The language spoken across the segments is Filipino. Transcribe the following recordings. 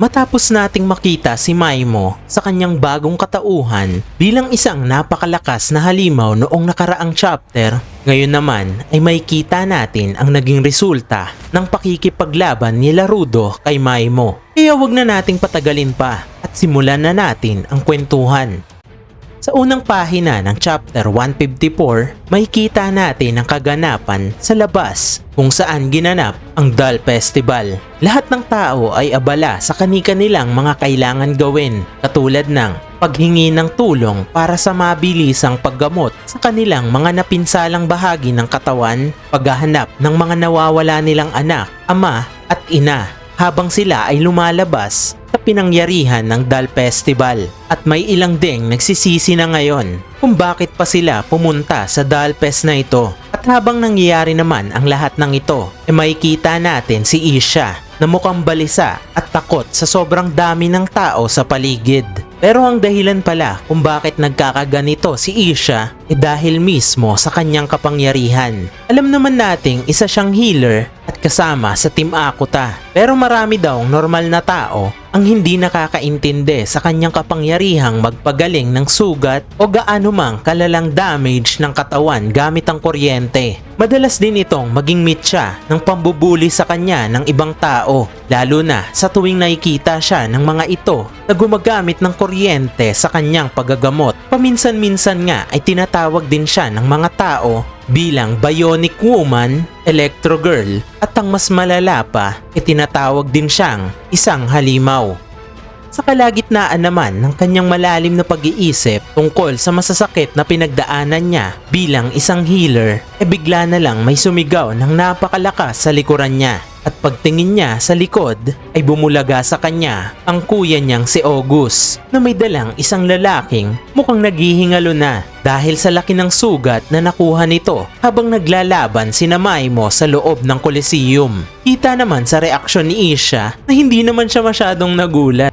Matapos nating makita si Maimo sa kanyang bagong katauhan bilang isang napakalakas na halimaw noong nakaraang chapter, ngayon naman ay makikita natin ang naging resulta ng pakikipaglaban ni Larudo kay Maimo. Kaya wag na nating patagalin pa at simulan na natin ang kwentuhan. Sa unang pahina ng chapter 154, makikita natin ang kaganapan sa labas kung saan ginanap ang Doll Festival. Lahat ng tao ay abala sa kanikanilang mga kailangan gawin katulad ng paghingi ng tulong para sa mabilisang paggamot sa kanilang mga napinsalang bahagi ng katawan, paghahanap ng mga nawawala nilang anak, ama at ina habang sila ay lumalabas sa pinangyarihan ng Dal Festival. At may ilang ding nagsisisi na ngayon kung bakit pa sila pumunta sa Dal Fest na ito. At habang nangyayari naman ang lahat ng ito, ay makikita natin si Isha na mukhang balisa at takot sa sobrang dami ng tao sa paligid. Pero ang dahilan pala kung bakit nagkakaganito si Isha ay dahil mismo sa kanyang kapangyarihan. Alam naman nating isa siyang healer at kasama sa Team Akuta. Pero marami daw normal na tao ang hindi nakakaintindi sa kanyang kapangyarihang magpagaling ng sugat o gaano mang kalalang damage ng katawan gamit ang kuryente. Madalas din itong maging mitya ng pambubuli sa kanya ng ibang tao, lalo na sa tuwing nakikita siya ng mga ito na gumagamit ng kuryente sa kanyang paggagamot. Paminsan-minsan nga ay tinatawag din siya ng mga tao bilang Bionic Woman, Electro Girl at ang mas malala pa ay tinatawag din siyang isang halimaw. Sa kalagitnaan naman ng kanyang malalim na pag-iisip tungkol sa masasakit na pinagdaanan niya bilang isang healer, e bigla na lang may sumigaw ng napakalakas sa likuran niya. At pagtingin niya sa likod ay bumulaga sa kanya ang kuya niyang si August na may dalang isang lalaking mukhang naghihingalo na dahil sa laki ng sugat na nakuha nito habang naglalaban si Maimo sa loob ng Coliseum. Kita naman sa reaksyon ni Isha na hindi naman siya masyadong nagulat.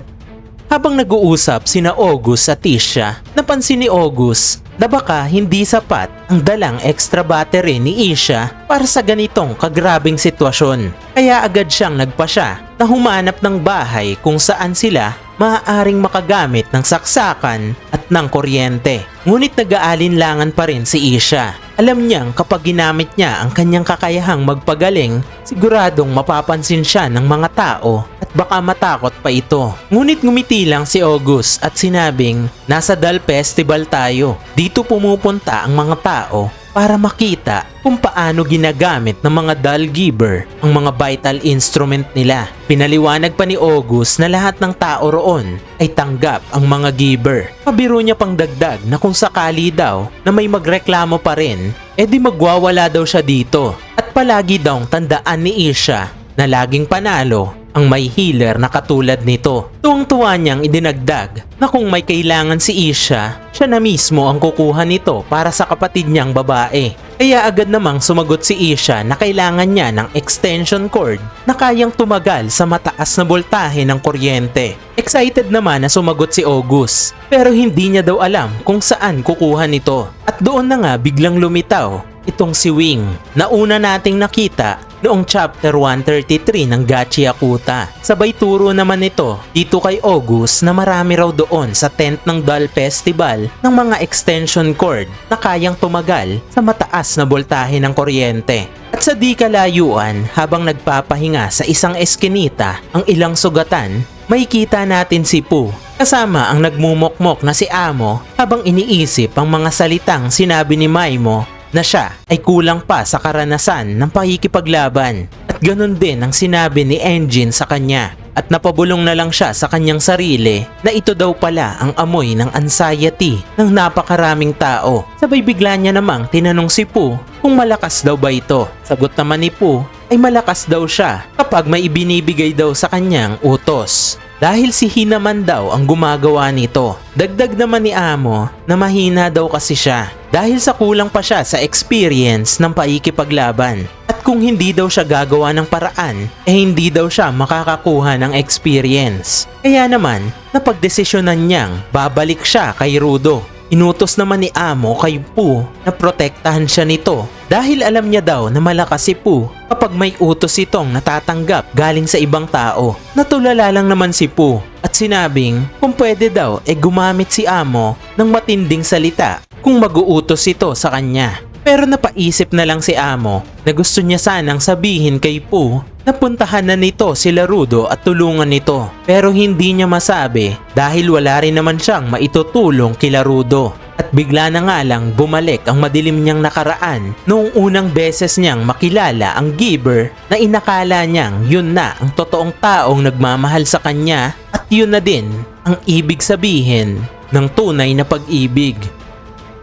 Habang nag-uusap sina August at Tisha, napansin ni August na baka hindi sapat ang dalang extra battery ni Isha para sa ganitong kagrabing sitwasyon. Kaya agad siyang nagpasya na humanap ng bahay kung saan sila maaaring makagamit ng saksakan at ng kuryente. Ngunit nag-aalinlangan pa rin si Isha. Alam niyang kapag ginamit niya ang kanyang kakayahang magpagaling, siguradong mapapansin siya ng mga tao baka matakot pa ito. Ngunit ngumiti lang si August at sinabing, nasa Dal Festival tayo. Dito pumupunta ang mga tao para makita kung paano ginagamit ng mga doll giver ang mga vital instrument nila. Pinaliwanag pa ni August na lahat ng tao roon ay tanggap ang mga giver. Pabiro niya pang dagdag na kung sakali daw na may magreklamo pa rin, edi magwawala daw siya dito. At palagi daw tandaan ni Isha na laging panalo ang may healer na katulad nito. Tuwang-tuwa niyang idinagdag na kung may kailangan si Isha, siya na mismo ang kukuha nito para sa kapatid niyang babae. Kaya agad namang sumagot si Isha na kailangan niya ng extension cord na kayang tumagal sa mataas na voltahe ng kuryente. Excited naman na sumagot si August pero hindi niya daw alam kung saan kukuha nito. At doon na nga biglang lumitaw itong si Wing na una nating nakita noong chapter 133 ng Gachi Akuta. Sabay turo naman ito dito kay August na marami raw doon sa tent ng Doll Festival ng mga extension cord na kayang tumagal sa mataas na voltahe ng kuryente. At sa di kalayuan habang nagpapahinga sa isang eskinita ang ilang sugatan, makikita natin si Pooh kasama ang nagmumokmok na si Amo habang iniisip ang mga salitang sinabi ni Maimo na siya ay kulang pa sa karanasan ng pakikipaglaban. At ganun din ang sinabi ni Engine sa kanya. At napabulong na lang siya sa kanyang sarili na ito daw pala ang amoy ng anxiety ng napakaraming tao. Sabay bigla niya namang tinanong si Pooh kung malakas daw ba ito. Sagot naman ni Pooh ay malakas daw siya kapag may ibinibigay daw sa kanyang utos. Dahil si Hina man daw ang gumagawa nito. Dagdag naman ni Amo na mahina daw kasi siya dahil sa kulang pa siya sa experience ng paikipaglaban. At kung hindi daw siya gagawa ng paraan, eh hindi daw siya makakakuha ng experience. Kaya naman, napagdesisyonan niyang babalik siya kay Rudo. Inutos naman ni Amo kay Pooh na protektahan siya nito Dahil alam niya daw na malakas si Pooh kapag may utos itong natatanggap galing sa ibang tao. Natulala lang naman si Pooh at sinabing kung pwede daw e gumamit si Amo ng matinding salita kung mag-uutos ito sa kanya. Pero napaisip na lang si Amo na gusto niya sanang sabihin kay Pooh na puntahan na nito sila Rudo at tulungan nito. Pero hindi niya masabi dahil wala rin naman siyang maitutulong kila Rudo. At bigla na nga lang bumalik ang madilim niyang nakaraan noong unang beses niyang makilala ang giver na inakala niyang yun na ang totoong taong nagmamahal sa kanya at yun na din ang ibig sabihin ng tunay na pag-ibig.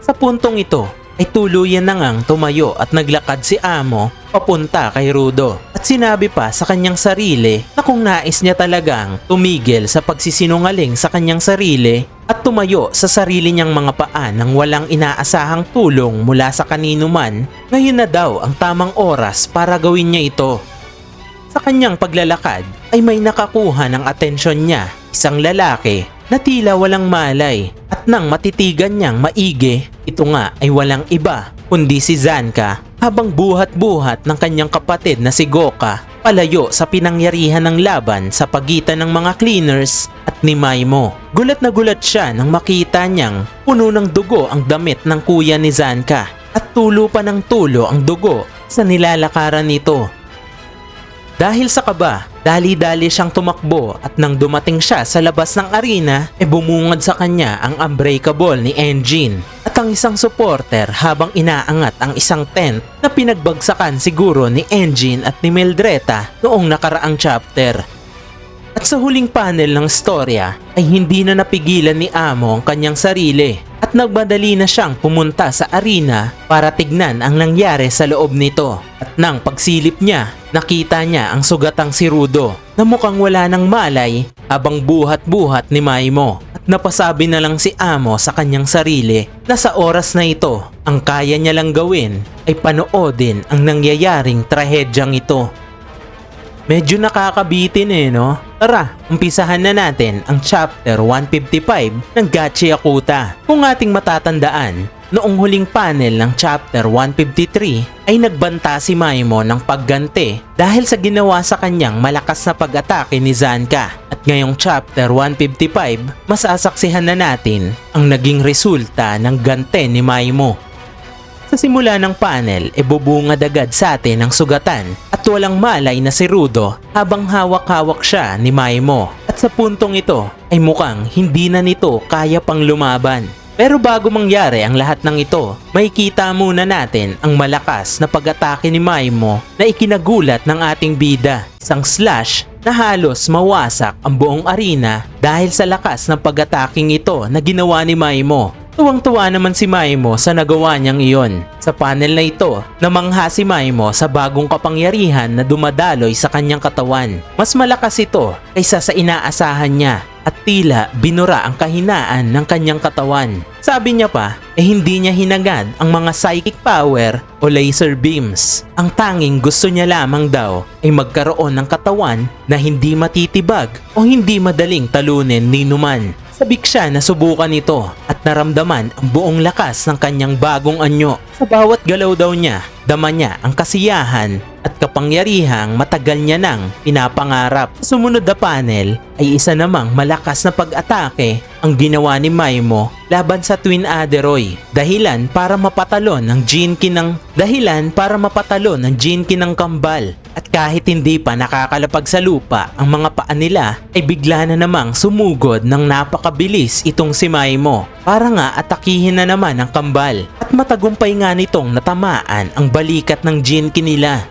Sa puntong ito ay tuluyan na ngang tumayo at naglakad si Amo papunta kay Rudo. At sinabi pa sa kanyang sarili na kung nais niya talagang tumigil sa pagsisinungaling sa kanyang sarili at tumayo sa sarili niyang mga paa nang walang inaasahang tulong mula sa kanino man, ngayon na daw ang tamang oras para gawin niya ito. Sa kanyang paglalakad ay may nakakuha ng atensyon niya, isang lalaki na tila walang malay at nang matitigan niyang maigi, ito nga ay walang iba kundi si Zanka habang buhat-buhat ng kanyang kapatid na si Goka palayo sa pinangyarihan ng laban sa pagitan ng mga cleaners at ni Maimo. Gulat na gulat siya nang makita niyang puno ng dugo ang damit ng kuya ni Zanka at tulo pa ng tulo ang dugo sa nilalakaran nito. Dahil sa kaba, dali-dali siyang tumakbo at nang dumating siya sa labas ng arena, e bumungad sa kanya ang unbreakable ni Engine at ang isang supporter habang inaangat ang isang tent na pinagbagsakan siguro ni Engine at ni Mildreta noong nakaraang chapter. At sa huling panel ng storya ay hindi na napigilan ni Amo ang kanyang sarili at nagmadali na siyang pumunta sa arena para tignan ang nangyari sa loob nito. At nang pagsilip niya, nakita niya ang sugatang si Rudo na mukhang wala ng malay habang buhat-buhat ni Maimo. At napasabi na lang si Amo sa kanyang sarili na sa oras na ito, ang kaya niya lang gawin ay panoodin ang nangyayaring trahedyang ito. Medyo nakakabitin eh, no? Tara, umpisahan na natin ang chapter 155 ng Gachi Akuta. Kung ating matatandaan, noong huling panel ng chapter 153 ay nagbanta si Maimo ng pagganti dahil sa ginawa sa kanyang malakas na pag-atake ni Zanka. At ngayong chapter 155, masasaksihan na natin ang naging resulta ng gante ni Maimo. Sa simula ng panel, e bubungad agad sa atin ang sugatan at walang malay na si Rudo habang hawak-hawak siya ni Maimo. At sa puntong ito ay mukhang hindi na nito kaya pang lumaban. Pero bago mangyari ang lahat ng ito, may kita muna natin ang malakas na pag-atake ni Maimo na ikinagulat ng ating bida. Isang slash na halos mawasak ang buong arena dahil sa lakas ng pag-ataking ito na ginawa ni Maimo. Tuwang-tuwa naman si Maimo sa nagawa niyang iyon. Sa panel na ito, namangha si Maimo sa bagong kapangyarihan na dumadaloy sa kanyang katawan. Mas malakas ito kaysa sa inaasahan niya at tila binura ang kahinaan ng kanyang katawan. Sabi niya pa, eh hindi niya hinagad ang mga psychic power o laser beams. Ang tanging gusto niya lamang daw ay magkaroon ng katawan na hindi matitibag o hindi madaling talunin ni Numan. Sabik siya na subukan ito at naramdaman ang buong lakas ng kanyang bagong anyo. Sa bawat galaw daw niya, dama niya ang kasiyahan at kapangyarihang matagal niya nang pinapangarap. Sa sumunod na panel ay isa namang malakas na pag-atake ang ginawa ni Maimo laban sa Twin Aderoy. Dahilan para mapatalon ng Jinki ng dahilan para mapatalon ng Jinki ng kambal. Kahit hindi pa nakakalapag sa lupa ang mga paa nila ay bigla na namang sumugod ng napakabilis itong si Maimo para nga atakihin na naman ang kambal. At matagumpay nga nitong natamaan ang balikat ng Jinki nila.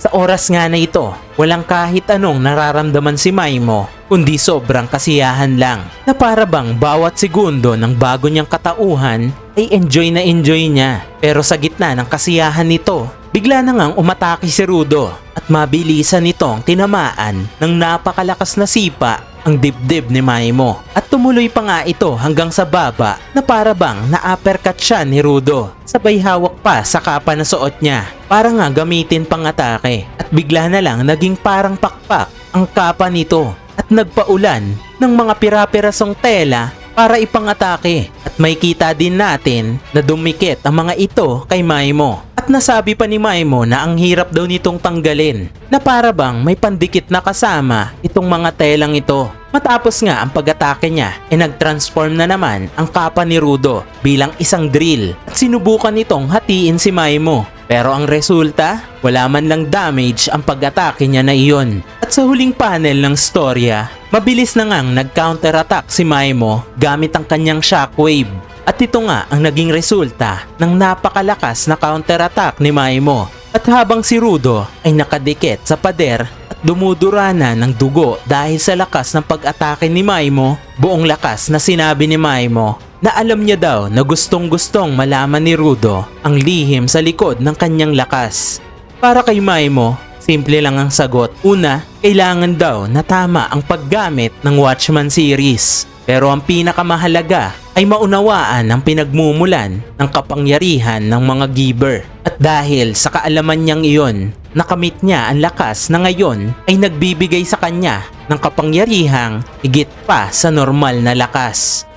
Sa oras nga na ito, walang kahit anong nararamdaman si Maimo kundi sobrang kasiyahan lang na para bawat segundo ng bago niyang katauhan ay enjoy na enjoy niya. Pero sa gitna ng kasiyahan nito, bigla na ngang umatake si Rudo at mabilisan nitong tinamaan ng napakalakas na sipa ang dibdib ni Maimo. At tumuloy pa nga ito hanggang sa baba na para bang na-uppercut siya ni Rudo. Sabay hawak pa sa kapa na suot niya para nga gamitin pang atake. At bigla na lang naging parang pakpak ang kapa nito at nagpaulan ng mga pira-pirasong tela para ipang-atake. At may kita din natin na dumikit ang mga ito kay Maimo. At nasabi pa ni Maimo na ang hirap daw nitong tanggalin na para bang may pandikit na kasama itong mga telang ito. Matapos nga ang pag-atake niya, e nag-transform na naman ang kapa ni Rudo bilang isang drill at sinubukan nitong hatiin si Maimo. Pero ang resulta, wala man lang damage ang pag-atake niya na iyon. At sa huling panel ng storya, mabilis na ngang nag-counter-attack si Maimo gamit ang kanyang shockwave. At ito nga ang naging resulta ng napakalakas na counter-attack ni Maimo. At habang si Rudo ay nakadikit sa pader at dumudura na ng dugo dahil sa lakas ng pag-atake ni Maimo, buong lakas na sinabi ni Maimo na alam niya daw na gustong gustong malaman ni Rudo ang lihim sa likod ng kanyang lakas. Para kay Maimo, simple lang ang sagot. Una, kailangan daw na tama ang paggamit ng Watchman series. Pero ang pinakamahalaga ay maunawaan ang pinagmumulan ng kapangyarihan ng mga giver. At dahil sa kaalaman niyang iyon, nakamit niya ang lakas na ngayon ay nagbibigay sa kanya ng kapangyarihang higit pa sa normal na lakas.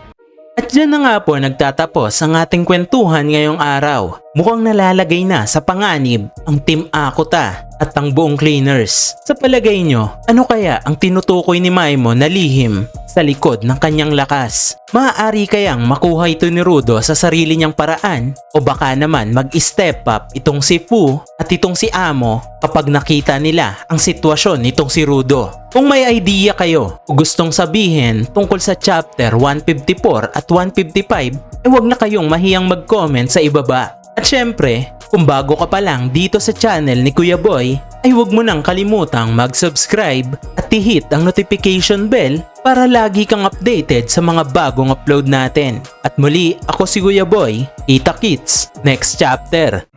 At dyan na nga po nagtatapos ang ating kwentuhan ngayong araw. Mukhang nalalagay na sa panganib ang Team Akuta at ang buong cleaners. Sa palagay nyo, ano kaya ang tinutukoy ni Maimo na lihim sa likod ng kanyang lakas? Maaari kayang makuha ito ni Rudo sa sarili niyang paraan? O baka naman mag-step up itong si Fu at itong si Amo kapag nakita nila ang sitwasyon nitong si Rudo? Kung may idea kayo o gustong sabihin tungkol sa chapter 154 at 155, eh wag na kayong mahiyang mag-comment sa ibaba. At syempre, kung bago ka pa lang dito sa channel ni Kuya Boy, ay huwag mo nang kalimutang mag-subscribe at i-hit ang notification bell para lagi kang updated sa mga bagong upload natin. At muli, ako si Kuya Boy, Kita Kits, next chapter.